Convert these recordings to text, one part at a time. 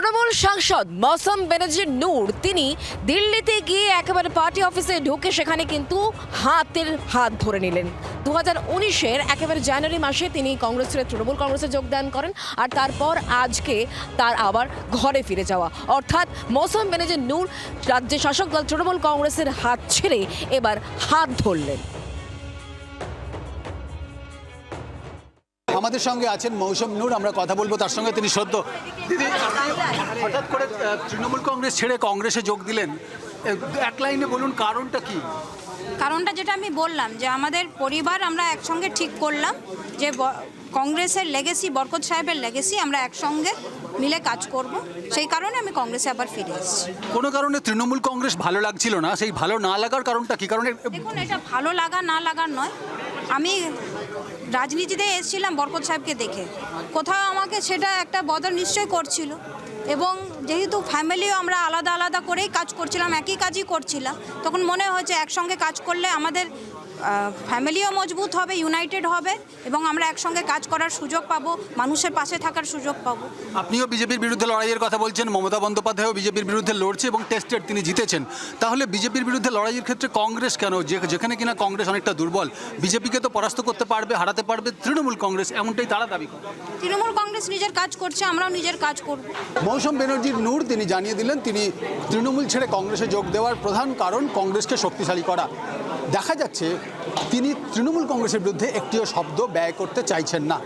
তৃণমূল সাংসদ মৌসম ব্যানার্জি নূর, তিনি দিল্লিতে গিয়ে একেবারে পার্টি অফিসে ঢুকে সেখানে কিন্তু হাতের হাত ধরে নিলেন। দু হাজার উনিশের একেবারে জানুয়ারি মাসে তিনি কংগ্রেসের, তৃণমূল কংগ্রেসে যোগদান করেন আর তারপর আজকে তার আবার ঘরে ফিরে যাওয়া। অর্থাৎ মৌসম ব্যানার্জি নূর রাজ্যের শাসক দল তৃণমূল কংগ্রেসের হাত ছেড়ে এবার হাত ধরলেন। আমাদের সঙ্গে আছেন মৌসুম নূর আমরা কথা বলব তার সঙ্গে তিনি সদ্য দিদি হঠাৎ করে তৃণমূল কংগ্রেস ছেড়ে কংগ্রেসে যোগ দিলেন। এক লাইনে বলুন কারণটা কি? কারণটা যেটা আমি বললাম যে আমাদের পরিবার আমরা একসঙ্গে ঠিক করলাম যে কংগ্রেসের লেগেসি বরকত সাহেবের লেগেসি আমরা একসঙ্গে মিলে কাজ করব। সেই কারণে আমি কংগ্রেসে আবার ফিরে এসেছি। কোনো কারণে তৃণমূল কংগ্রেস ভালো লাগছিল না? সেই ভালো না লাগার কারণটা কি? কারণে দেখুন এটা ভালো লাগা না লাগার নয়। আমি রাজনীতিতে এসেছিলাম বরকত সাহেবকে দেখে। কোথাও আমাকে সেটা একটা বদল নিশ্চয় করছিল। এবং যেহেতু ফ্যামিলিও আমরা আলাদা আলাদা করেই কাজ করছিলাম, একই কাজই করছিলাম, তখন মনে হয়েছে একসঙ্গে কাজ করলে আমাদের ফ্যামিলিও মজবুত হবে ইউনাইটেড হবে এবং আমরা একসঙ্গে কাজ করার সুযোগ পাবো মানুষের পাশে থাকার সুযোগ পাবো। আপনিও বিজেপির বিরুদ্ধে লড়াইয়ের কথা বলছেন মমতা বন্দ্যোপাধ্যায়ও বিজেপির বিরুদ্ধে লড়ছে এবং টেস্টেড তিনি জিতেছেন। তাহলে বিজেপির বিরুদ্ধে লড়াইয়ের ক্ষেত্রে কংগ্রেস কেন? যে- যেখানে কিনা কংগ্রেস অনেকটা দুর্বল বিজেপিকে তো পরাস্ত করতে পারবে হারাতে পারবে তৃণমূল কংগ্রেস এমনটাই তারা দাবি করে। তৃণমূল কংগ্রেস নিজের কাজ করছে আমরাও নিজের কাজ করব। মৌসুম ব্যানার্জির নূর তিনি জানিয়ে দিলেন তিনি তৃণমূল ছেড়ে কংগ্রেসে যোগ দেওয়ার প্রধান কারণ কংগ্রেসকে শক্তিশালী করা। দেখা যাচ্ছে তিনি তৃণমূল কংগ্রেসের বিরুদ্ধে একটিও শব্দ ব্যয় করতে চাইছেন না।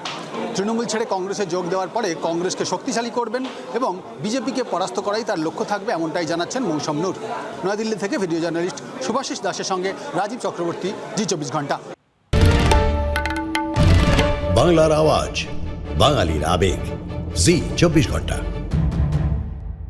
তৃণমূল ছেড়ে কংগ্রেসে যোগ দেওয়ার পরে কংগ্রেসকে শক্তিশালী করবেন এবং বিজেপিকে পরাস্ত করাই তার লক্ষ্য থাকবে এমনটাই জানাচ্ছেন মৌসুম নূর। নয়াদিল্লি থেকে ভিডিও জার্নালিস্ট সুভাষিস দাসের সঙ্গে রাজীব চক্রবর্তী, জি চব্বিশ ঘণ্টা। বাংলার আওয়াজ, বাঙালির আবেগ, জি চব্বিশ ঘণ্টা।